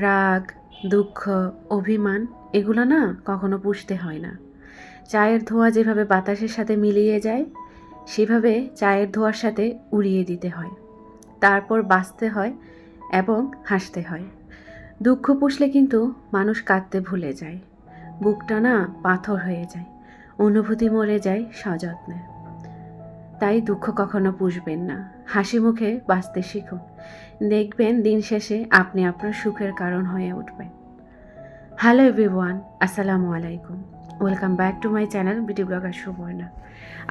রাগ, দুঃখ, অভিমান, এগুলো না কখনো পুষতে হয় না। চায়ের ধোঁয়া যেভাবে বাতাসের সাথে মিলিয়ে যায়, সেভাবে চায়ের ধোঁয়ার সাথে উড়িয়ে দিতে হয়। তারপর বাঁচতে হয় এবং হাসতে হয়। দুঃখ পুষলে কিন্তু মানুষ কাঁদতে ভুলে যায়। বুকটা না পাথর হয়ে যায়। অনুভূতি মরে যায় সযত্নে। তাই দুঃখ কখনো পুষবেন না। হাসি মুখে বাঁচতে শিখুন দেখবেন দিন শেষে আপনি আপনার সুখের কারণ হয়ে উঠবেন হ্যালো এভরিওয়ান আসসালামু আলাইকুম। Welcome back to my channel beauty blogger Subarna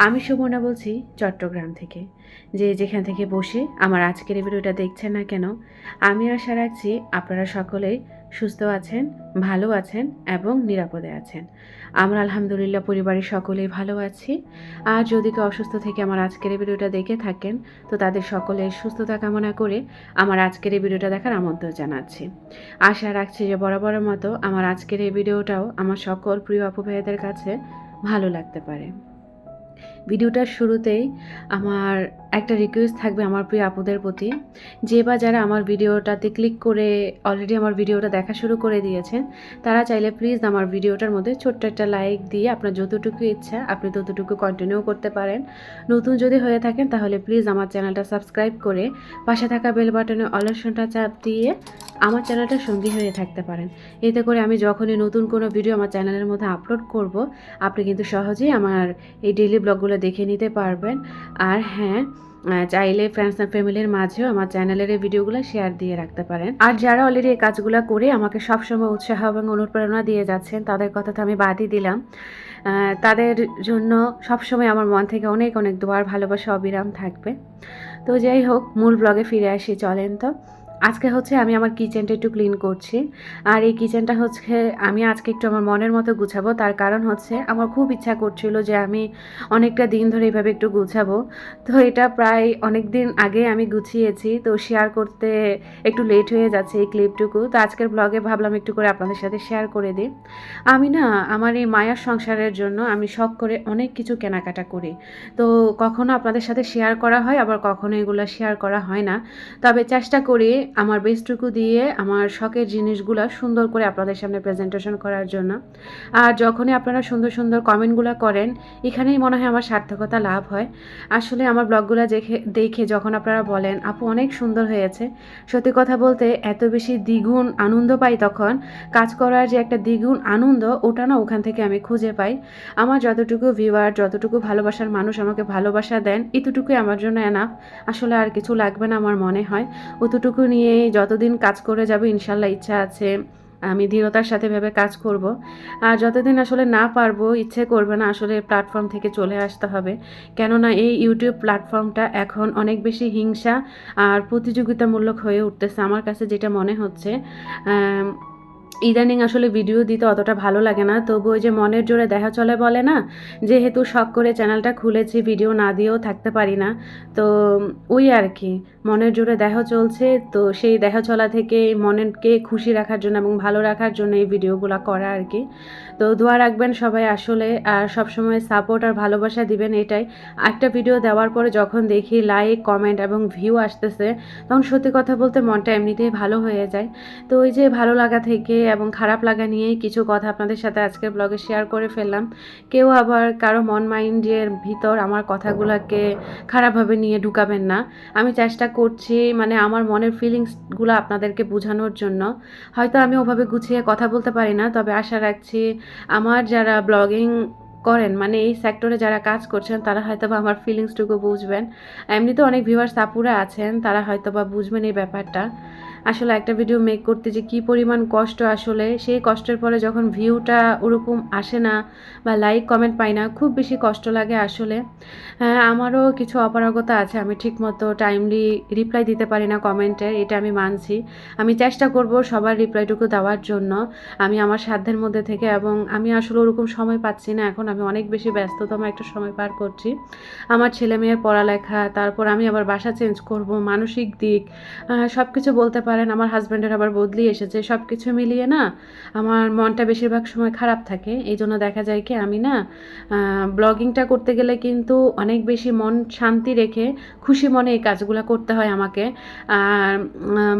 আমি সুবর্ণা বলছি চট্টগ্রাম থেকে। যে যেখান থেকে বসে আমার আজকের ভিডিওটা দেখছেন না কেন, আমি আশা রাখছি আপনারা সকলেই সুস্থ আছেন, ভালো আছেন এবং নিরাপদে আছেন। আমরা আলহামদুলিল্লাহ পরিবারের সকলেই ভালো আছি। আর যদি কেউ অসুস্থ থেকে আমার আজকের এই ভিডিওটা দেখে থাকেন, তো তাদের সকলের সুস্থতা কামনা করে আমার আজকের এই ভিডিওটা দেখার আমন্ত্রণ জানাচ্ছি। আশা রাখছি যে বরাবরের মতো আমার আজকের এই ভিডিওটাও আমার সকল প্রিয় আপু ভাইয়াদের কাছে ভালো লাগতে পারে। ভিডিওটার শুরুতেই আমার একটা রিকোয়েস্ট থাকবে আমার প্রিয় আপুদের প্রতি। যে বা যারা আমার ভিডিওটাতে ক্লিক করে অলরেডি আমার ভিডিওটা দেখা শুরু করে দিয়েছেন, তারা চাইলে প্লিজ আমার ভিডিওটার মধ্যে ছোট্ট একটা লাইক দিয়ে আপনার যতটুকু ইচ্ছা, আপনি ততটুকু কন্টিনিউ করতে পারেন। নতুন যদি হয়ে থাকেন তাহলে প্লিজ আমার চ্যানেলটা সাবস্ক্রাইব করে পাশে থাকা বেল বাটনে অলসনটা চাপ দিয়ে আমার চ্যানেলটা সঙ্গী হয়ে থাকতে পারেন। এতে করে আমি যখনই নতুন কোনো ভিডিও আমার চ্যানেলের মধ্যে আপলোড করব, আপনি কিন্তু সহজেই আমার এই ডেইলি ব্লগগুলো দেখে নিতে পারবেন। আর হ্যাঁ চাইলে ফ্রেন্ডস অ্যান্ড ফ্যামিলির মাঝেও আমার চ্যানেলের এই ভিডিওগুলো শেয়ার দিয়ে রাখতে পারেন। আর যারা অলরেডি এই কাজগুলো করে আমাকে সবসময় উৎসাহ এবং অনুপ্রেরণা দিয়ে যাচ্ছেন, তাদের কথা তো আমি বাদই দিলাম। তাদের জন্য সবসময় আমার মন থেকে অনেক অনেক দোয়ার, ভালোবাসা, অবিরাম থাকবে। তো যাই হোক, মূল ব্লগে ফিরে আসি, চলেন তো। আজকে হচ্ছে আমি আমার কিচেনটা একটু ক্লিন করছি। আর এই কিচেনটা হচ্ছে আমি আজকে একটু আমার মনের মতো গুছাবো। তার কারণ হচ্ছে আমার খুব ইচ্ছা করছিল যে আমি অনেকটা দিন ধরে এইভাবে একটু গুছাবো। তো এটা প্রায় অনেক দিন আগে আমি গুছিয়েছি। তো শেয়ার করতে একটু লেট হয়ে যাচ্ছে এই ক্লিপটুকু তো আজকের ব্লগে ভাবলাম একটু করে আপনাদের সাথে শেয়ার করে দিই। আমি না, আমার এই মায়ার সংসারের জন্য আমি শখ করে অনেক কিছু কেনাকাটা করি। তো কখনো আপনাদের সাথে শেয়ার করা হয়, আবার কখনো এগুলো শেয়ার করা হয় না। তবে চেষ্টা করি আমার বেস্টটুকু দিয়ে আমার শখের জিনিসগুলো সুন্দর করে আপনাদের সামনে প্রেজেন্টেশন করার জন্য। আর যখনই আপনারা সুন্দর সুন্দর কমেন্টগুলো করেন, এখানেই মনে হয় আমার সার্থকতা লাভ হয়। আসলে আমার ব্লগগুলো দেখে দেখে যখন আপনারা বলেন, আপু, অনেক সুন্দর হয়েছে। সত্যি কথা বলতে এত বেশি দ্বিগুণ আনন্দ পাই তখন। কাজ করার যে একটা দ্বিগুণ আনন্দ, ওটা না ওখান থেকে আমি খুঁজে পাই। আমার যতটুকু ভিউয়ার যতটুকু ভালোবাসার মানুষ আমাকে ভালোবাসা দেন, এতটুকুই আমার জন্য এনাফ আসলে আর কিছু লাগবে না আমার মনে হয়। অতটুকু নিয়ে যতদিন কাজ করে যাবে, ইনশাল্লাহ ইচ্ছা আছে, আমি দৃঢ়তার সাথে ভেবে কাজ করব। আর যতদিন আসলে না পারব, ইচ্ছে করবে না আসলে প্ল্যাটফর্ম থেকে চলে আসতে হবে। কেননা এই ইউটিউব প্ল্যাটফর্মটা এখন অনেক বেশি হিংসা আর প্রতিযোগিতামূলক হয়ে উঠতেছে। আমার কাছে যেটা মনে হচ্ছে ইদানিং আসলে ভিডিও দিতে অতটা ভালো লাগে না। তবু ওই যে মনের জোরে দেখা চলে বলে না, যেহেতু শখ করে চ্যানেলটা খুলেছি, ভিডিও না দিয়েও থাকতে পারি না, তো ওই আর কি। মনের জোরে দেহ চলছে, তো সেই দেহ চলা থেকে মনেরকে খুশি রাখার জন্য এবং ভালো রাখার জন্য এই ভিডিওগুলো করা আর কি। তো দোয়া রাখবেন সবাই আসলে, আর সবসময় সাপোর্ট আর ভালোবাসা দিবেন এটাই। একটা ভিডিও দেওয়ার পরে যখন দেখি লাইক কমেন্ট এবং ভিউ আসতেছে, তখন সত্যি কথা বলতে মনটা এমনিতেই ভালো হয়ে যায়। তো ওই যে ভালো লাগা থেকে এবং খারাপ লাগা নিয়েই কিছু কথা আপনাদের সাথে আজকের ব্লগে শেয়ার করে ফেললাম। কেউ আবার কারও মন মাইন্ডের ভিতর আমার কথাগুলোকে খারাপভাবে নিয়ে ঢুকাবেন না। আমি চেষ্টা করছি মানে আমার মনের ফিলিংসগুলো আপনাদেরকে বোঝানোর জন্য। হয়তো আমি ওভাবে গুছিয়ে কথা বলতে পারি না, তবে আশা রাখছি আমার যারা ব্লগিং করেন মানে এই সেক্টরে যারা কাজ করছেন, তারা হয়তো বা আমার ফিলিংসটুকু বুঝবেন। এমনিতে অনেক ভিউয়ার্স সাপুরা আছেন, তারা হয়তো বা বুঝবেন এই ব্যাপারটা। আসলে একটা ভিডিও মেক করতে যে কী পরিমাণ কষ্ট আসলে, সেই কষ্টের পরে যখন ভিউটা ওরকম আসে না বা লাইক কমেন্ট পাই না, খুব বেশি কষ্ট লাগে আসলে। হ্যাঁ আমারও কিছু অপারগতা আছে, আমি ঠিকমতো টাইমলি রিপ্লাই দিতে পারি না কমেন্টের এটা আমি মানছি। আমি চেষ্টা করব সবার রিপ্লাইটুকু দেওয়ার জন্য। আমি আমার সাধ্যের মধ্যে থেকে এবং আমি আসলে ওরকম সময় পাচ্ছি না, এখন আমি অনেক বেশি ব্যস্ততম একটা সময় পার করছি। আমার ছেলে মেয়ের পড়ালেখা, তারপর আমি আবার বাসা চেঞ্জ করব, মানসিক দিক সব কিছু বলতে পারেন পারেন আমার হাজব্যান্ডের আবার বদলি এসেছে সব কিছু মিলিয়ে না আমার মনটা বেশিরভাগ সময় খারাপ থাকে। এই জন্য দেখা যায় কি আমি না ব্লগিংটা করতে গেলে কিন্তু অনেক বেশি মন শান্তি রেখে খুশি মনে এই কাজগুলো করতে হয় আমাকে। আর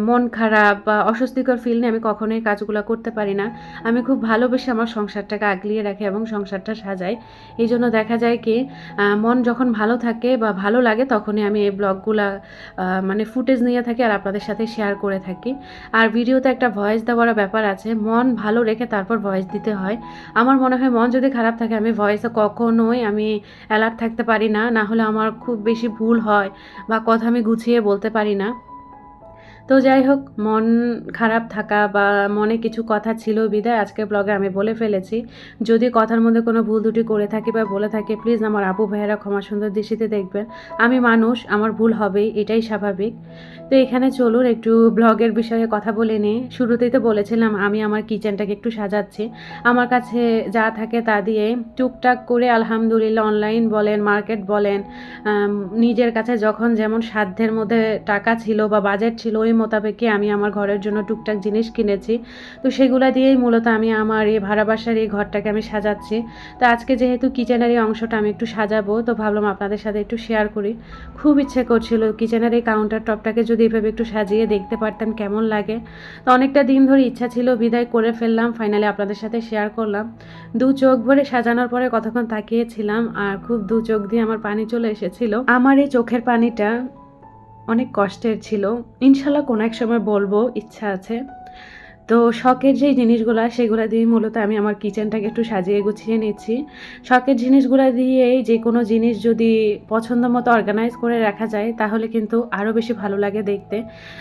মন খারাপ বা অস্বস্তিকর ফিল নিয়ে আমি কখনোই কাজগুলো করতে পারি না। আমি খুব ভালোবেসে আমার সংসারটাকে আগলিয়ে রাখি এবং সংসারটা সাজাই। এই জন্য দেখা যায় কি মন যখন ভালো থাকে বা ভালো লাগে তখনই আমি এই ব্লগগুলা মানে ফুটেজ নিয়ে থাকি আর আপনাদের সাথে শেয়ার করে থাকি। আর ভিডিওতে একটা ভয়েস দেওয়ার ব্যাপার আছে। মন ভালো রেখে তারপর ভয়েস দিতে হয়। আমার মনে হয় মন যদি খারাপ থাকে, আমি ভয়েসে কখনোই আমি অ্যালার্ট থাকতে পারি না। না হলে আমার খুব বেশি ভুল হয় বা কথা আমি গুছিয়ে বলতে পারি না। তো যাই হোক, মন খারাপ থাকা বা মনে কিছু কথা ছিল বিদায়, আজকের ব্লগে আমি বলে ফেলেছি। যদি কথার মধ্যে কোনো ভুল দুটি করে থাকি বা বলে থাকি প্লিজ আমার আপু ভাইয়েরা ক্ষমা সুন্দর দৃষ্টিতে দেখবেন। আমি মানুষ, আমার ভুল হবেই, এটাই স্বাভাবিক। তো এখানে চলুন, একটু ব্লগের বিষয়ে কথা বলে নিই। শুরুতেই তো বলেছিলাম, আমি আমার কিচেনটাকে একটু সাজাচ্ছি। আমার কাছে যা থাকে তা দিয়ে টুকটাক করে আলহামদুলিল্লাহ অনলাইন বলেন মার্কেট বলেন নিজের কাছে যখন যেমন সাধ্যের মধ্যে টাকা ছিল বা বাজেট ছিল, ওই মোতাবেকই আমি আমার ঘরের জন্য টুকটাক জিনিস কিনেছি। তো সেগুলা দিয়েই মূলত আমি আমার এই ভাড়া বাসার এই ঘরটাকে আমি সাজাচ্ছি। তো আজকে যেহেতু কিচেনের এই অংশটা আমি একটু সাজাবো, তো ভাবলাম আপনাদের সাথে একটু শেয়ার করি। খুব ইচ্ছে করছিল কিচেনের এই কাউন্টার টপটাকে যদি এভাবে একটু সাজিয়ে দেখতে পারতাম কেমন লাগে। তো অনেকটা দিন ধরে ইচ্ছা ছিল বিদায় করে ফেললাম ফাইনালি আপনাদের সাথে শেয়ার করলাম। দু চোখ ভরে সাজানোর পরে কতক্ষণ তাকিয়েছিলাম, আর খুব দু চোখ দিয়ে আমার পানি চলে এসেছিল। আমার এই চোখের পানিটা অনেক কষ্টের ছিল। ইনশাল্লাহ কোনো এক সময় বলব, ইচ্ছা আছে। তো শখের যেই জিনিসগুলো, সেগুলো দিয়ে মূলত আমি আমার কিচেনটাকে একটু সাজিয়ে গুছিয়ে নিচ্ছি। শখের জিনিসগুলো দিয়েই যে কোনো জিনিস যদি পছন্দ মতো অর্গানাইজ করে রাখা যায়, তাহলে কিন্তু আরও বেশি ভালো লাগে দেখতে।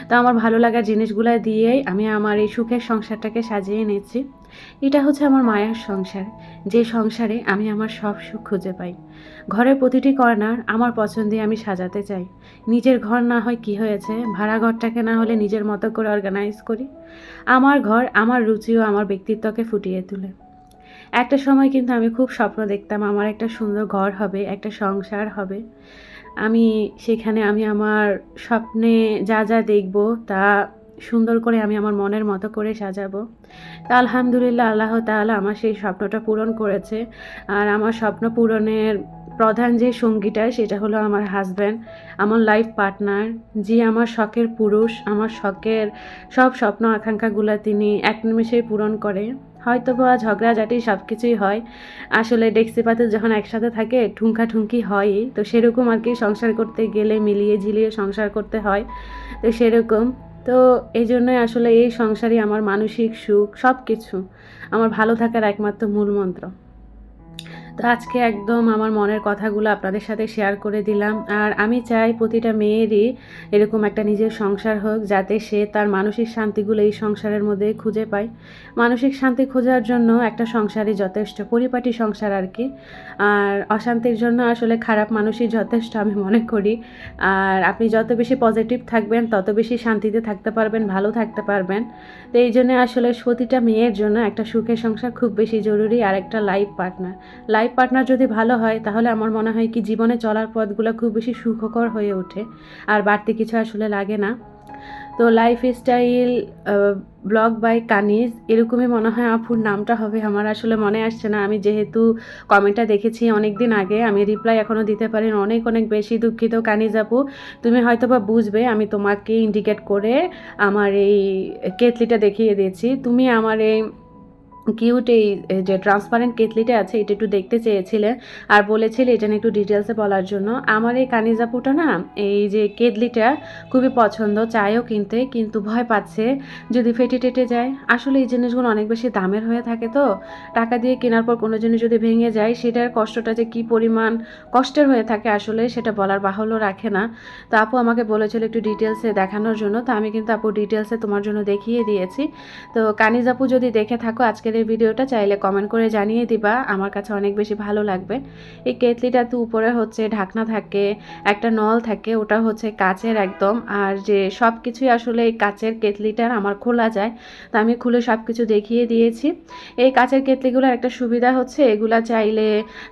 তো আমার ভালো লাগার জিনিসগুলো দিয়েই আমি আমার এই সুখের সংসারটাকে সাজিয়ে নিচ্ছি। এটা হচ্ছে আমার মায়ার সংসার। যে সংসারে আমি আমার সব সুখ খুঁজে পাই। ঘরের প্রতিটি কর্নার আমার পছন্দে আমি সাজাতে চাই। নিজের ঘর না হয় কি হয়েছে ভাড়া ঘরটাকে না হলে নিজের মতো করে অর্গানাইজ করি। আমার ঘর আমার রুচি ও আমার ব্যক্তিত্বকে ফুটিয়ে তোলে। একটা সময় কিন্তু আমি খুব স্বপ্ন দেখতাম আমার একটা সুন্দর ঘর হবে, একটা সংসার হবে। আমি সেখানে আমি আমার স্বপ্নে যা যা দেখব তা সুন্দর করে আমি আমার মনের মতো করে সাজাবো। তা আলহামদুলিল্লাহ আল্লাহ তাআলা আমার সেই স্বপ্নটা পূরণ করেছে। আর আমার স্বপ্ন পূরণের প্রধান যে সঙ্গীটা সেটা হলো আমার হাজব্যান্ড আমার লাইফ পার্টনার যে আমার শখের পুরুষ, আমার শখের সব স্বপ্ন আকাঙ্ক্ষাগুলো তিনি এক নিমেষেই পূরণ করে। হয়তো বা ঝগড়াঝাটি সব কিছুই হয়। আসলে ডেক্সি পাতিল যখন একসাথে থাকে ঠুনকি হয়ই। তো সেরকম আর কি সংসার করতে গেলে মিলিয়ে ঝিলিয়ে সংসার করতে হয়। তো সেরকম। তো এই জন্যই আসলে এই সংসারই আমার মানসিক সুখ সব কিছু আমার ভালো থাকার একমাত্র মূল মন্ত্র। তো আজকে একদম আমার মনের কথাগুলো আপনাদের সাথে শেয়ার করে দিলাম। আর আমি চাই প্রতিটা মেয়েরই এরকম একটা নিজের সংসার হোক, যাতে সে তার মানসিক শান্তিগুলো এই সংসারের মধ্যে খুঁজে পায়। মানসিক শান্তি খোঁজার জন্য একটা সংসারই যথেষ্ট, পরিপাটি সংসার আর কি। আর অশান্তির জন্য আসলে খারাপ মানুষই যথেষ্ট আমি মনে করি। আর আপনি যত বেশি পজিটিভ থাকবেন, তত বেশি শান্তিতে থাকতে পারবেন, ভালো থাকতে পারবেন। তো এই জন্য আসলে প্রতিটা মেয়ের জন্য একটা সুখের সংসার খুব বেশি জরুরি, আর একটা লাইফ পার্টনার লাইফ পার্টনার যদি ভালো হয়, তাহলে আমার মনে হয় কি জীবনে চলার পথগুলো খুব বেশি সুখকর হয়ে ওঠে, আর বাড়তি কিছু আসলে লাগে না। তো lifestyle blog by Kaniz এরকমই মনে হয় আপুর নামটা হবে, আমার আসলে মনে আসছে না। আমি যেহেতু কমেন্টটা দেখেছি অনেক দিন আগে, আমি রিপ্লাই এখনও দিতে পারি অনেক অনেক বেশি দুঃখিত কানিজ আপু। তুমি হয়তো বা বুঝবে, আমি তোমাকে ইন্ডিকেট করে আমার এই কেতলিটা দেখিয়ে দিয়েছি। তুমি আমার এই কিউট এই যে ট্রান্সপারেন্ট কেতলিটা আছে, এটা একটু দেখতে চেয়েছিলে আর বলেছিলে এটা নিয়ে একটু ডিটেলসে বলার জন্য। আমার এই কানিজাপুটা না, এই যে কেতলিটা খুবই পছন্দ চায়ও কিনতে, কিন্তু ভয় পাচ্ছে যদি ফেটে টেটে যায়। আসলে এই জিনিসগুলো অনেক বেশি দামের হয়ে থাকে তো, টাকা দিয়ে কেনার পর কোনো জিনিস যদি ভেঙে যায়, সেটার কষ্টটা যে কী পরিমাণ কষ্টের হয়ে থাকে আসলে সেটা বলার বাহুল্য রাখে না। তো আপু আমাকে বলেছিল একটু ডিটেলসে দেখানোর জন্য, তো আমি কিন্তু আপু ডিটেলসে তোমার জন্য দেখিয়ে দিয়েছি। তো কানিজাপু যদি দেখে থাকো, আজকের এই ভিডিওটা চাইলে কমেন্ট করে জানিয়ে দিবা, আমার কাছে অনেক বেশি ভালো লাগবে। এই কেতলিটা তো উপরে হচ্ছে ঢাকনা থাকে, একটা নল থাকে, ওটা হচ্ছে কাচের একদম। আর যে সব কিছুই আসলে এই কাচের কেতলিটার আমার খোলা যায়, তো আমি খুলে সব কিছু দেখিয়ে দিয়েছি। এই কাচের কেতলিগুলোর একটা সুবিধা হচ্ছে, এগুলা চাইলে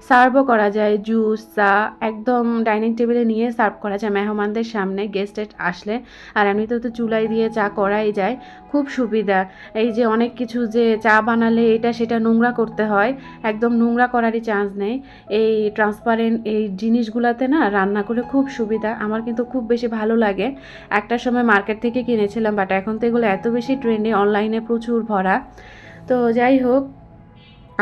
সার্ভও করা যায় জুস চা, একদম ডাইনিং টেবিলে নিয়ে সার্ভ করা যায় মেহমানদের সামনে গেস্টেড আসলে। আর এমনিতেও তো চুলাই দিয়ে চা করাই যায়, খুব সুবিধা। এই যে অনেক কিছু যে চা বানালে এটা সেটা নোংরা করতে হয়। একদম নোংরা করারই চান্স নেই। এই ট্রান্সপারেন্ট এই জিনিসগুলোতে না রান্না করে খুব সুবিধা। আমার কিন্তু খুব বেশি ভালো লাগে। একটা সময় মার্কেট থেকে কিনেছিলাম বাট এখন তো এগুলো এত বেশি ট্রেন্ডে অনলাইনে প্রচুর ভরা। তো যাই হোক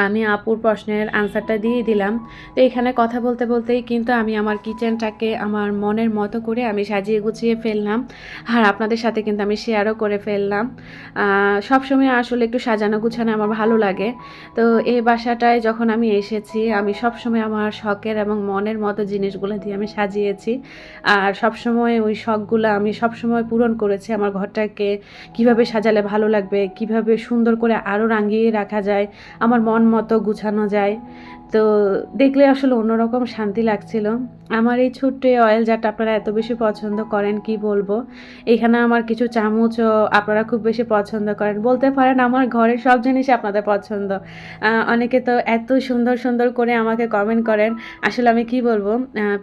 আমি আপুর প্রশ্নের আনসারটা দিয়ে দিলাম। তো এখানে কথা বলতে বলতেই কিন্তু আমি আমার কিচেনটাকে আমার মনের মতো করে আমি সাজিয়ে গুছিয়ে ফেললাম। আর আপনাদের সাথে কিন্তু আমি শেয়ারও করে ফেললাম। সবসময় আসলে একটু সাজানো গুছানো আমার ভালো লাগে। তো এই বাসাটায় যখন আমি এসেছি, আমি সবসময় আমার শখের এবং মনের মতো জিনিসগুলো দিয়ে আমি সাজিয়েছি। আর সবসময় ওই শখগুলো আমি সবসময় পূরণ করেছি আমার ঘরটাকে। কীভাবে সাজালে ভালো লাগবে, কীভাবে সুন্দর করে আরও রাঙিয়ে রাখা যায়, আমার মন মতো গুছানো যায়। তো দেখলে আসলে অন্যরকম শান্তি লাগছিল। আমার এই ছোট্ট অয়েল জারটা আপনারা এত বেশি পছন্দ করেন, কি বলব? এখানে আমার কিছু চামচও আপনারা খুব বেশি পছন্দ করেন। বলতে পারেন আমার ঘরের সব জিনিসই আপনাদের পছন্দ। অনেকে তো এত সুন্দর সুন্দর করে আমাকে কমেন্ট করেন। আসলে আমি কি বলব?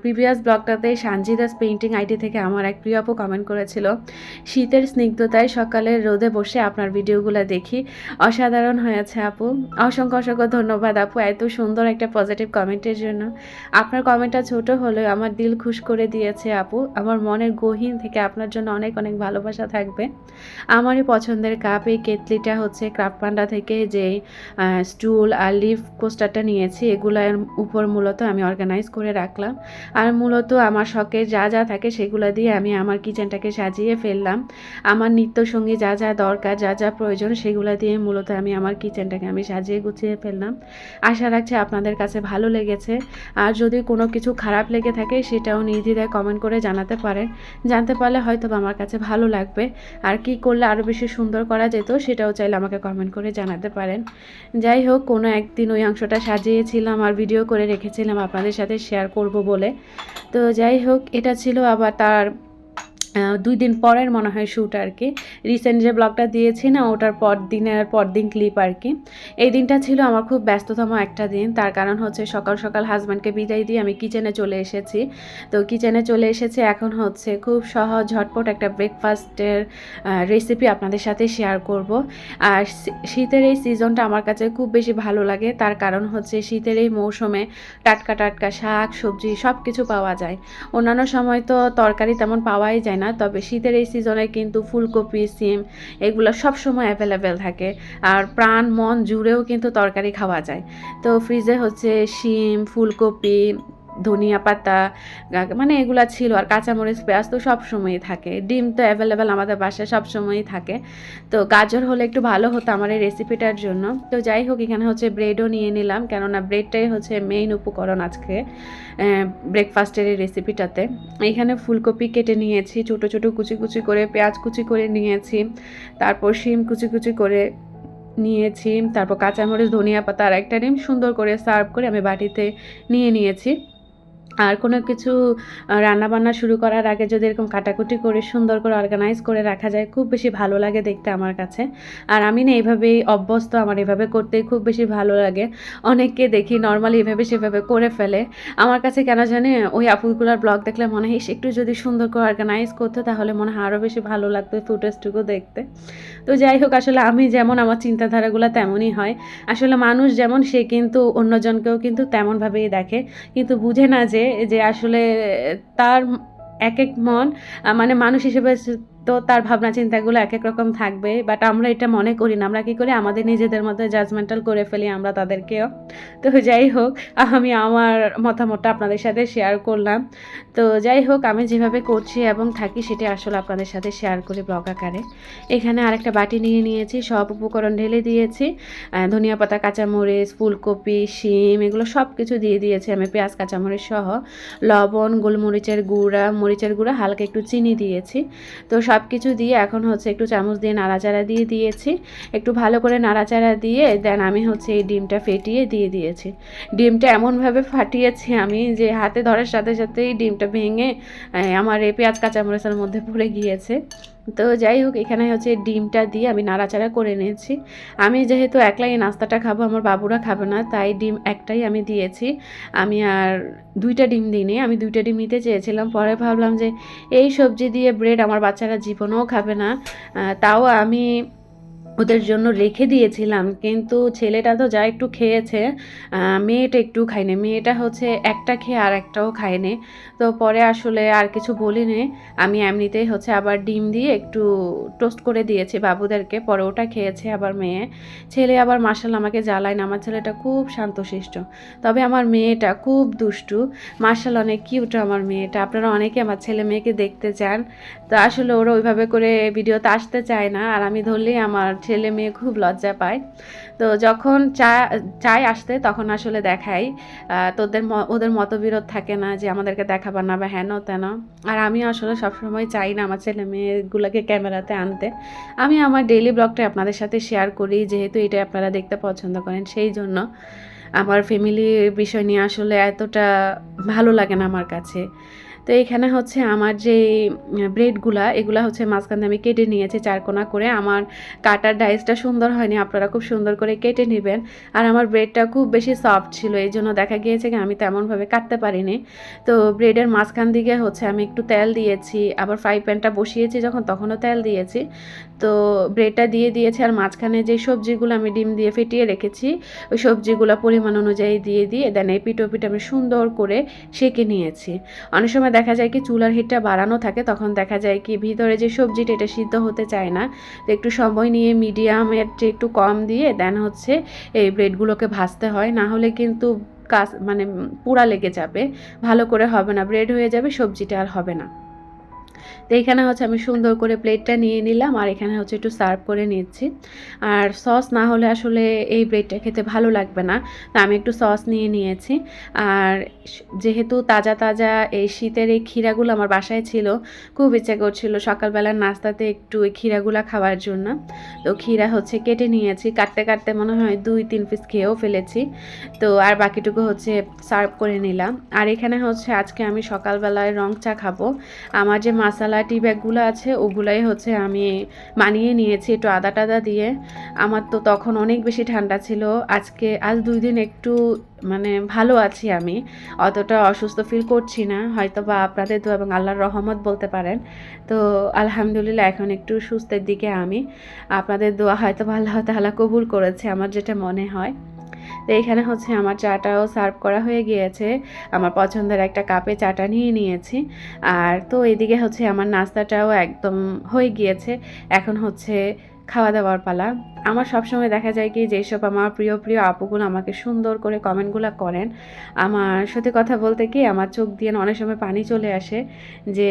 প্রিভিয়াস ব্লগটাতে সানজিদাস পেইন্টিং আইডি থেকে আমার এক প্রিয় আপু কমেন্ট করেছিল। শীতের স্নিগ্ধতায় সকালে রোদে বসে আপনার ভিডিওগুলো দেখি। অসাধারণ হয়েছে আপু। অসংখ্য অসংখ্য ধন্যবাদ আপু। এত সুন্দর একটা পজিটিভ কমেন্টের জন্য। আপনার কমেন্টটা ছোট হলেও আমার দিল খুশ করে দিয়েছে আপু। আমার মনের গহীন থেকে আপনার জন্য অনেক অনেক ভালোবাসা থাকবে। আমারই পছন্দের কাপ এই কেতলিটা হচ্ছে ক্রাফট পান্ডা থেকে যে স্টুল আর লিফ কোস্টারটা নিয়েছি। এগুলোর উপর মূলত আমি অর্গানাইজ করে রাখলাম। আর মূলত আমার শখের যা যা থাকে সেগুলো দিয়ে আমি আমার কিচেনটাকে সাজিয়ে ফেললাম। আমার নিত্যসঙ্গী যা যা দরকার, যা যা প্রয়োজন সেগুলো দিয়ে মূলত আমি আমার কিচেনটাকে আমি সাজিয়ে গুছিয়ে ফেললাম। আশা রাখছি আপনাদের কাছে ভালো লেগেছে। আর যদি কোনো কিছু খারাপ লেগে থাকে, সেটাও নির্দ্বিধায় কমেন্ট করে জানাতে পারেন। জানতে পারলে হয়তো আমার কাছে ভালো লাগবে। আর কি করলে আরও বেশি সুন্দর করা যেত, সেটাও চাইলে আমাকে কমেন্ট করে জানাতে পারেন। যাই হোক, কোনো একদিন ওই অংশটা সাজিয়েছিলাম আর ভিডিও করে রেখেছিলাম আপনাদের সাথে শেয়ার করব বলে। তো যাই হোক, এটা ছিল আবার তার দুই দিন পরের মনে হয় শ্যুট আর কি। রিসেন্ট যে ব্লগটা দিয়েছি না, ওটার পর দিনের পর দিন ক্লিপ আর কি। এই দিনটা ছিল আমার খুব ব্যস্ততম একটা দিন। তার কারণ হচ্ছে সকাল সকাল হাজব্যান্ডকে বিদায় দিয়ে আমি কিচেনে চলে এসেছি। তো কিচেনে চলে এসেছি এখন হচ্ছে খুব সহজ, ঝটপট একটা ব্রেকফাস্টের রেসিপি আপনাদের সাথে শেয়ার করব। আর শীতের এই সিজনটা আমার কাছে খুব বেশি ভালো লাগে। তার কারণ হচ্ছে শীতের এই মৌসুমে টাটকা টাটকা শাক, সবজি সব কিছু পাওয়া যায়। অন্যান্য সময় তো তরকারি তেমন পাওয়াই যায় না, তবে শীতের এই সিজনে কিন্তু ফুলকপি, সিম এগুলো সবসময় অ্যাভেলেবেল থাকে। আর প্রাণ, মন জুড়েও কিন্তু তরকারি খাওয়া যায়। তো ফ্রিজে হচ্ছে সিম ফুলকপি ধনিয়া পাতা মানে এগুলো ছিল আর কাঁচামরিচ, পেঁয়াজ তো সব সময়ই থাকে। ডিম তো অ্যাভেলেবেল আমাদের বাসায় সব সময়ই থাকে। তো গাজর হলে একটু ভালো হতো আমার এই রেসিপিটার জন্য। তো যাই হোক, এখানে হচ্ছে ব্রেডও নিয়ে নিলাম। কেননা ব্রেডটাই হচ্ছে মেইন উপকরণ আজকে ব্রেকফাস্টের এই রেসিপিটাতে এখানে ফুলকপি কেটে নিয়েছি, ছোটো ছোটো কুচি কুচি করে, পেঁয়াজ কুচি করে নিয়েছি। তারপর শিম কুচি কুচি করে নিয়েছি। তারপর কাঁচামরিচ, ধনিয়া পাতা আর একটা ডিম সুন্দর করে সার্ভ করে আমি বাটিতে নিয়ে নিয়েছি। আর কোনো কিছু রান্না বান্না শুরু করার আগে যদি এরকম কাটাকুটি করে সুন্দর করে অর্গানাইজ করে রাখা যায় খুব বেশি ভালো লাগে দেখতে আমার কাছে। আর আমি না এইভাবেই অভ্যস্ত আমার এভাবে করতেই খুব বেশি ভালো লাগে। অনেককে দেখি নর্মালি এভাবে সেভাবে করে ফেলে। আমার কাছে কেন জানে ওই আপুগুলার ব্লগ দেখলে মনে হয় "ইস, একটু যদি সুন্দর করে অর্গানাইজ করতো তাহলে মনে হয় আরও বেশি ভালো লাগতো ফুটেজটুকু দেখতে। তো যাই হোক আসলে আমি যেমন আমার চিন্তাধারাগুলো তেমনই হয়। আসলে মানুষ যেমন সে কিন্তু অন্যজনকেও কিন্তু তেমনভাবেই দেখে। কিন্তু বুঝে না যে যে আসলে তার এক এক মন মানে মানুষ হিসেবে তো তার ভাবনা চিন্তাগুলো এক এক রকম থাকবে বাট আমরা এটা মনে করি না। আমরা কি করি? আমাদের নিজেদের মধ্যে জাজমেন্টাল করে ফেলি আমরা তাদেরকেও। তো যাই হোক, আমি আমার মতামতটা আপনাদের সাথে শেয়ার করলাম। তো যাই হোক, আমি যেভাবে করছি এবং থাকি সেটা আসলে আপনাদের সাথে শেয়ার করি ব্লগ আকারে। এখানে আরেকটা বাটি নিয়ে নিয়েছি, সব উপকরণ ঢেলে দিয়েছি। ধনিয়া পাতা, কাঁচামরিচ, ফুলকপি, শিম, এগুলো সব কিছু দিয়ে দিয়েছি আমি, পেঁয়াজ, কাঁচামরিচ সহ। লবণ, গোলমরিচের গুঁড়া, মরিচের গুঁড়া হালকা একটু চিনি দিয়েছি। তো সব সব কিছু দিয়ে এখন হচ্ছে একটু চামচ দিয়ে নাড়াচাড়া দিয়ে দিয়েছি। একটু ভালো করে নাড়াচাড়া দিয়ে দেন আমি হচ্ছে এই ডিমটা ফেটিয়ে দিয়ে দিয়েছি। ডিমটা এমনভাবে ফাটিয়েছি আমি যে হাতে ধরার সাথে সাথেই ডিমটা ভেঙে আমার এই পেঁয়াজ কাঁচামরিচের মধ্যে পড়ে গিয়েছে। তো যাই হোক, এখানে হচ্ছে ডিমটা দিয়ে আমি নাড়াচাড়া করে নিয়েছি। আমি যেহেতু একলাই নাস্তাটা খাব, আমার বাবুরা খাবে না, তাই ডিম একটাই আমি দিয়েছি। আমি আর দুইটা ডিম দিইনি, আমি দুইটা ডিম নিতে চেয়েছিলাম। পরে ভাবলাম যে এই সবজি দিয়ে ব্রেড আমার বাচ্চারা জীবনেও খাবে না। তাও আমি ওদের জন্য রেখে দিয়েছিলাম, কিন্তু ছেলেটা তো যা একটু খেয়েছে মেয়েটা একটু খায়নি। মেয়েটা হচ্ছে একটা খেয়ে আর একটাও খায়নি। তো পরে আসলে আর কিছু বলিনি। আমি এমনিতেই হচ্ছে আবার ডিম দিয়ে একটু টোস্ট করে দিয়েছি বাবুদেরকে, পরে ওটা খেয়েছে আবার মেয়ে। ছেলে আবার মার্শাল আমাকে জ্বালায় না, আমার ছেলেটা খুব শান্তশিষ্ট। তবে আমার মেয়েটা খুব দুষ্টু। মার্শাল অনেক কিউট আমার মেয়েটা। আপনারা অনেকে আমার ছেলে মেয়েকে দেখতে চান। তো আসলে ওরা ওইভাবে করে ভিডিওতে আসতে চায় না। আর আমি ধরলেই আমার ছেলে মেয়ে খুব লজ্জা পায়। তো যখন চা, চায় আসতে তখন আসলে দেখাই তোদের ম- ওদের মতবিরোধ থাকে না যে আমাদেরকে দেখাবার না বা হেন তেন আর আমি আসলে সবসময় চাই না আমার ছেলে মেয়েগুলোকে ক্যামেরাতে আনতে। আমি আমার ডেইলি ব্লগটা আপনাদের সাথে শেয়ার করি, যেহেতু এটা আপনারা দেখতে পছন্দ করেন, সেই জন্য। আমার ফ্যামিলির বিষয় নিয়ে আসলে এতটা ভালো লাগে না আমার কাছে। তো এখানে হচ্ছে আমার যে ব্রেডগুলা এগুলা হচ্ছে মাঝখানে আমি কেটে নিয়েছি চারকোনা করে। আমার কাটার ডাইসটা সুন্দর হয়নি, আপনারা খুব সুন্দর করে কেটে নেবেন। আর আমার ব্রেডটা খুব বেশি সফট ছিল, এই জন্য দেখা গিয়েছে কি আমি তেমনভাবে কাটতে পারিনি। তো ব্রেডের মাঝখান দিকে হচ্ছে আমি একটু তেল দিয়েছি, আবার ফ্রাই প্যানটা বসিয়েছি যখন, তখনও তেল দিয়েছি। তো ব্রেডটা দিয়ে দিয়েছি, আর মাঝখানে যে সবজিগুলো আমি ডিম দিয়ে ফেটিয়ে রেখেছি, ওই সবজিগুলো পরিমাণ অনুযায়ী দিয়ে দিয়ে দেন এই পিঠো পিঠ আমি সুন্দর করে সেঁকে নিয়েছি। অনেক সময় দেখা যায় কি চুলার হিটটা বাড়ানো থাকে, তখন দেখা যায় কি ভিতরে যে সবজিটা এটা সিদ্ধ হতে চায় না। তো একটু সময় নিয়ে মিডিয়ামের যে একটু কম দিয়ে দেন হচ্ছে এই ব্রেডগুলোকে ভাজতে হয়। না হলে কিন্তু কাজ মানে পুরা লেগে যাবে। ভালো করে হবে না। ব্রেড হয়ে যাবে, সবজিটা আর হবে না। তো এখানে হচ্ছে আমি সুন্দর করে প্লেটটা নিয়ে নিলাম আর এখানে হচ্ছে একটু সার্ভ করে নিচ্ছি। আর সস না হলে আসলে এই ব্রেডটা খেতে ভালো লাগবে না। তো আমি একটু সস নিয়ে নিয়েছি। আর যেহেতু তাজা তাজা এই শীতের এই ক্ষীরাগুলো আমার বাসায় ছিল, খুব ইচ্ছে করছিল সকালবেলার নাস্তাতে একটু ওই ক্ষীরাগুলো খাওয়ার জন্য। তো ক্ষীরা হচ্ছে কেটে নিয়েছি। কাটতে কাটতে মনে হয় দুই, তিন পিস খেয়েও ফেলেছি। তো আর বাকিটুকু হচ্ছে সার্ভ করে নিলাম। আর এখানে হচ্ছে আজকে আমি সকালবেলায় রং চা খাব। আমার যে মাসালা টি ব্যাগগুলো আছে, ওগুলাই হচ্ছে আমি মানিয়ে নিয়েছি একটু আদা টাদা দিয়ে। আমার তো তখন অনেক বেশি ঠান্ডা ছিল। আজকে, আজ দুই দিন একটু মানে ভালো আছি আমি। অতটা অসুস্থ ফিল করছি না। হয়তো বা আপনাদের তো এবং আল্লাহর রহমত বলতে পারেন। তো আলহামদুলিল্লাহ, এখন একটু সুস্থের দিকে আমি। আপনাদের দোয়া হয়তো আল্লাহ তাআলা কবুল করেছে, আমার যেটা মনে হয়। তো এখানে হচ্ছে আমার চাটাও সার্ভ করা হয়ে গিয়েছে। আমার পছন্দের একটা কাপে চাটা নিয়ে নিয়েছি। আর তো এদিকে হচ্ছে আমার নাস্তাটাও একদম হয়ে গিয়েছে। এখন হচ্ছে খাওয়া দাওয়ার পালা। আমার সবসময় দেখা যায় কি, যেসব আমার প্রিয় প্রিয় আপুগুলো আমাকে সুন্দর করে কমেন্টগুলো করেন, আমার সত্যি কথা বলতে কি, আমার চোখ দিয়ে অনেক সময় পানি চলে আসে যে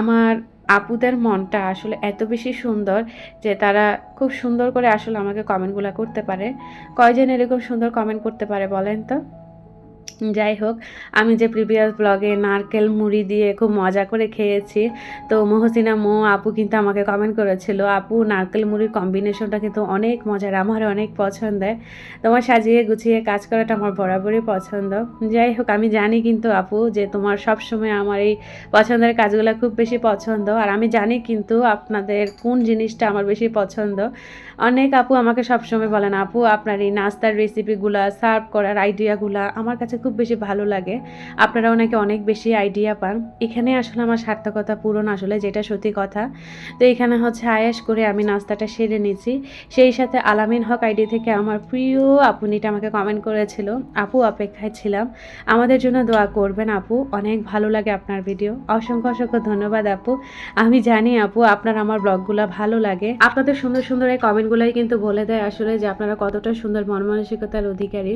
আমার আপুদের মনটা আসলে এত বেশি সুন্দর যে তারা খুব সুন্দর করে আসলে আমাকে কমেন্টগুলো করতে পারে। কয়জন এরকম সুন্দর কমেন্ট করতে পারে বলেন তো? যাই হোক আমি যে প্রিভিয়াস ব্লগে নারকেল মুড়ি দিয়ে খুব মজা করে খেয়েছি, তো মহসিনা মো আপু কিন্তু আমাকে কমেন্ট করেছিল, আপু, নারকেল মুড়ির কম্বিনেশনটা কিন্তু অনেক মজার, আমার অনেক পছন্দের। তোমার সাজিয়ে গুছিয়ে কাজ করাটা আমার বরাবরই পছন্দ। যাই হোক আমি জানি কিন্তু আপু যে তোমার সব সময় আমার এই পছন্দের কাজগুলো খুব বেশি পছন্দ, আর আমি জানি কিন্তু আপনাদের কোন জিনিসটা আমার বেশি পছন্দ। অনেক আপু আমাকে সবসময় বলেন, আপু, আপনার এই নাস্তার রেসিপিগুলা সার্ভ করার আইডিয়াগুলা আমার কাছে খুব বেশি ভালো লাগে। আপনারাও নাকি অনেক বেশি আইডিয়া পান। এখানে আসলে আমার সার্থকতা পূরণ আসলে যেটা সত্যি কথা। তো এখানে হচ্ছে আয়াস করে আমি নাস্তাটা সেরে নিয়েছি। সেই সাথে আলামিন হক আইডি থেকে আমার প্রিয় আপুনিটা আমাকে কমেন্ট করেছিল, আপু, অপেক্ষায় ছিলাম। আমাদের জন্য দোয়া করবেন আপু, অনেক ভালো লাগে আপনার ভিডিও অসংখ্য অসংখ্য ধন্যবাদ আপু। আমি জানি আপু, আপনার আমার ব্লগগুলো ভালো লাগে। আপনাদের সুন্দর সুন্দর এই কমেন্টগুলোই কিন্তু বলে দেয় আসলে যে আপনারা কতটা সুন্দর মন মানসিকতার অধিকারী।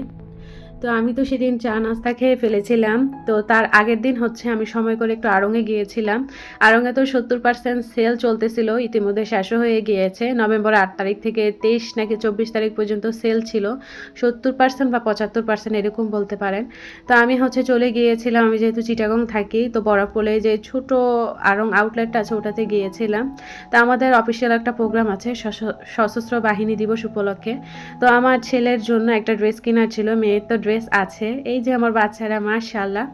তো আমি তো সেদিন চা নাস্তা খেয়ে ফেলেছিলাম। তো তার আগের দিন হচ্ছে আমি সময় করে একটু আড়ঙে গিয়েছিলাম। আড়ঙে তো সত্তর পার্সেন্ট সেল চলতেছিল, ইতিমধ্যে শেষও হয়ে গিয়েছে। নভেম্বর আট তারিখ থেকে তেইশ নাকি চব্বিশ তারিখ পর্যন্ত সেল ছিল। সত্তর পার্সেন্ট বা পঁচাত্তর পার্সেন্ট এরকম বলতে পারেন। তো আমি হচ্ছে চলে গিয়েছিলাম, আমি যেহেতু চিটাগং থাকি, তো বরাপলে যে ছোট আড়ং আউটলেটটা আছে ওটাতে গিয়েছিলাম। তো আমাদের অফিসিয়াল একটা প্রোগ্রাম আছে, সশ- সশস্ত্র বাহিনী দিবস উপলক্ষে। তো আমার ছেলের জন্য একটা ড্রেস কেনার ছিল, মেয়ের তো ড্রেস আছে। এই যে আমার বাচ্চারা মার্শাল্লা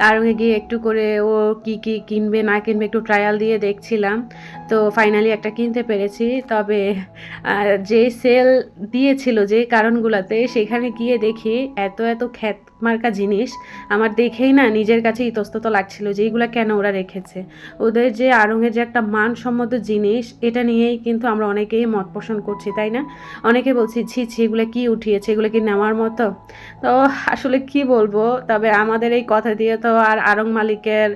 তার গিয়ে একটু করে ও কি কি কিনবে, না কিনবে একটু ট্রায়াল দিয়ে দেখছিলাম। তো ফাইনালি একটা কিনতে পেরেছি। তবে যে সেল দিয়েছিল যে কারণগুলোতে, সেখানে গিয়ে দেখি এত এত খ্যাত মার্কা জিনিস। আমার দেখেই না নিজের কাছে ইতস্তত লাগছিল যে এইগুলো কেন ওরা রেখেছে। ওদের যে আড়ঙের যে একটা মানসম্মত জিনিস, এটা নিয়েই কিন্তু আমরা অনেকেই মত পোষণ করছি, তাই না? অনেকে বলছি, ছি ছি, এগুলো কি উঠিয়েছে? এগুলো কি নেওয়ার মতো? তো আসলে কি বলব? তবে আমাদের এই কথা দিয়ে তো আর আড়ং মালিকের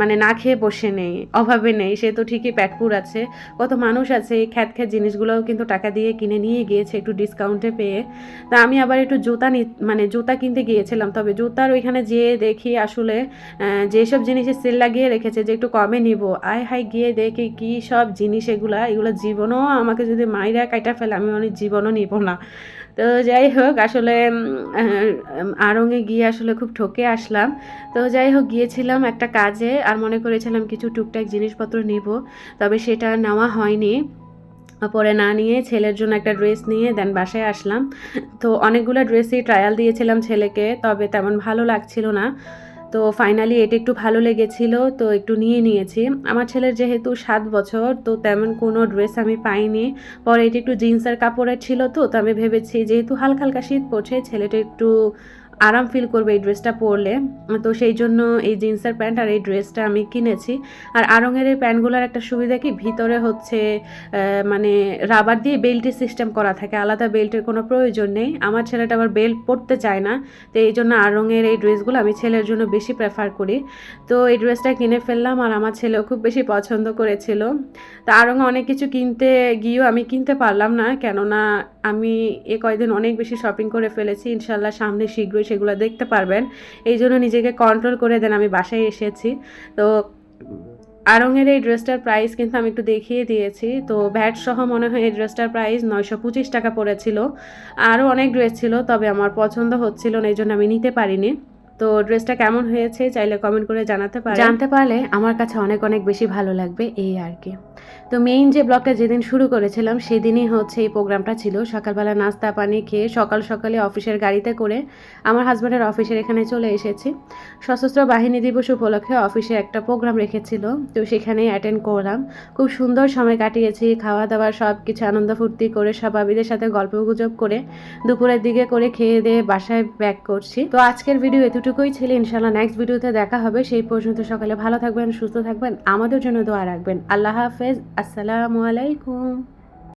মানে না খেয়ে বসে নেই, অভাবে নেই। সে তো ঠিকই প্যাটপুর আছে, কত মানুষ আছে, এই খ্যাত খ্যাত জিনিসগুলোও কিন্তু টাকা দিয়ে কিনে নিয়ে গিয়েছে একটু ডিসকাউন্টে পেয়ে। তা আমি আবার একটু জুতা নি মানে জুতা কিনতে গিয়েছিলাম, তবে জুতার ওইখানে যেয়ে দেখি আসলে যেসব জিনিসের সেল লাগিয়ে রেখেছে যে একটু কমে নিব। আয় হাই গিয়ে দেখি কি সব জিনিস এগুলা, এগুলো জীবনও আমাকে যদি মাইরা কাইটা ফেলে, আমি অনেক জীবনও নিব না। তো যাই হোক, আসলে আড়ঙে গিয়ে আসলে খুব ঠকে আসলাম। তো যাই হোক, গিয়েছিলাম একটা কাজে আর মনে করেছিলাম কিছু টুকটাক জিনিসপত্র নেব, তবে সেটা নেওয়া হয়নি। পরে না নিয়ে ছেলের জন্য একটা ড্রেস নিয়ে দেন বাসায় আসলাম। তো অনেকগুলো ড্রেসই ট্রায়াল দিয়েছিলাম ছেলেকে, তবে তেমন ভালো লাগছিল না। তো ফাইনালি এটা একটু ভালো লেগেছিল, তো একটু নিয়ে নিয়েছি। আমার ছেলের যেহেতু সাত বছর, তো তেমন কোনো ড্রেস আমি পাইনি। পরে এটা একটু জিন্সের কাপড়ের ছিল তো তো আমি ভেবেছি যেহেতু হালকা হালকা শীত পড়ছে, ছেলেটা একটু আরাম ফিল করবে এই ড্রেসটা পরলে। তো সেই জন্য এই জিন্সের প্যান্ট আর এই ড্রেসটা আমি কিনেছি। আর আড়ঙের এই প্যান্টগুলোর একটা সুবিধা কি? ভিতরে হচ্ছে মানে রাবার দিয়ে বেল্টের সিস্টেম করা থাকে। আলাদা বেল্টের কোনো প্রয়োজন নেই। আমার ছেলেটা আবার বেল্ট পরতে চায় না। তো এই জন্য আড়ঙের এই ড্রেসগুলো আমি ছেলের জন্য বেশি প্রেফার করি। তো এই ড্রেসটা কিনে ফেললাম আর আমার ছেলেও খুব বেশি পছন্দ করেছিল। তো আড়ঙে অনেক কিছু কিনতে গিয়েও আমি কিনতে পারলাম না। কেননা আমি এ কয়দিন অনেক বেশি শপিং করে ফেলেছি, ইনশাল্লাহ সামনে শীঘ্রই সেগুলো দেখতে পারবেন। এই জন্য নিজেকে কন্ট্রোল করে দেন, আমি বাসায় এসেছি। তো আরঙের এই ড্রেসটার প্রাইস কিন্তু আমি একটু দেখিয়ে দিয়েছি। তো ভ্যাট সহ মনে হয় এই ড্রেসটার প্রাইস নয়শো পঁচিশ টাকা পড়েছিল। আরও অনেক ড্রেস ছিল, তবে আমার পছন্দ হচ্ছিল না, এই জন্য আমি নিতে পারিনি। তো ড্রেসটা কেমন হয়েছে চাইলে কমেন্ট করে জানাতে পারে জানতে পারলে আমার কাছে অনেক অনেক বেশি ভালো লাগবে এই আর কি। তো মেইন যে ব্লগটা যেদিন শুরু করেছিলাম, সেদিনই হচ্ছে এই প্রোগ্রামটা ছিল। সকালবেলা নাস্তা, পানি খেয়ে সকাল সকালে অফিসের গাড়িতে করে আমার হাজব্যান্ডের অফিসের এখানে চলে এসেছি। সশস্ত্র বাহিনী দিবস উপলক্ষে অফিসে একটা প্রোগ্রাম রেখেছিল, তো সেখানেই অ্যাটেন্ড করলাম। খুব সুন্দর সময় কাটিয়েছি খাওয়া দাওয়া সব কিছু আনন্দ ফুর্তি করে সব বাবিদের সাথে গল্প গুজব করে দুপুরের দিকে করে খেয়ে দিয়ে বাসায় ব্যাক করছি। তো আজকের ভিডিও এতটুকুই ছিল। ইনশাল্লাহ নেক্সট ভিডিওতে দেখা হবে। সেই পর্যন্ত সকালে ভালো থাকবেন, সুস্থ থাকবেন। আমাদের জন্য দোয়া রাখবেন। আল্লাহ হাফেজ। আসসালামু আলাইকুম।